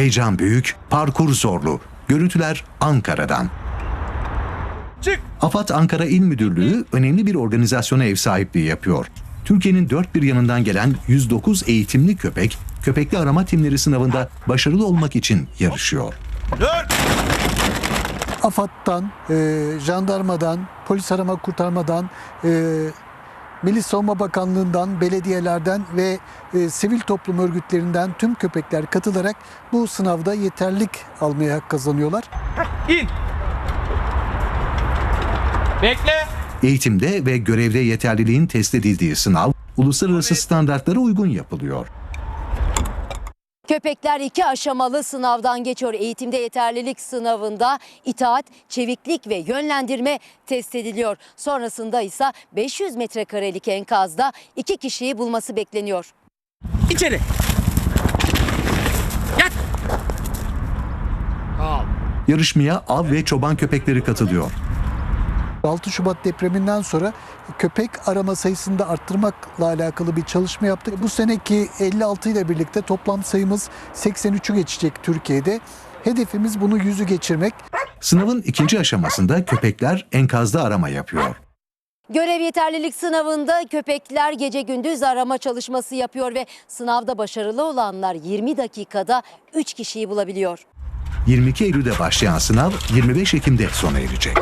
Heyecan büyük, parkur zorlu. Görüntüler Ankara'dan. Çık. AFAD Ankara İl Müdürlüğü önemli bir organizasyona ev sahipliği yapıyor. Türkiye'nin dört bir yanından gelen 109 eğitimli köpek, köpekli arama timleri sınavında başarılı olmak için yarışıyor. Dört. AFAD'dan, e, jandarmadan, polis arama kurtarmadan, e, Milli Savunma Bakanlığı'ndan, belediyelerden ve e, sivil toplum örgütlerinden tüm köpekler katılarak bu sınavda yeterlik almaya hak kazanıyorlar. İn. Bekle. Eğitimde ve görevde yeterliliğin test edildiği sınav, uluslararası standartlara uygun yapılıyor. Köpekler iki aşamalı sınavdan geçiyor. Eğitimde yeterlilik sınavında itaat, çeviklik ve yönlendirme test ediliyor. Sonrasında ise 500 metrekarelik enkazda iki kişiyi bulması bekleniyor. İçeri. Yat. Yarışmaya av ve çoban köpekleri katılıyor. 6 Şubat depreminden sonra köpek arama sayısını da arttırmakla alakalı bir çalışma yaptık. Bu seneki 56 ile birlikte toplam sayımız 83'ü geçecek Türkiye'de. Hedefimiz bunu yüzü geçirmek. Sınavın ikinci aşamasında köpekler enkazda arama yapıyor. Görev yeterlilik sınavında köpekler gece gündüz arama çalışması yapıyor ve sınavda başarılı olanlar 20 dakikada 3 kişiyi bulabiliyor. 22 Eylül'de başlayan sınav 25 Ekim'de sona erecek.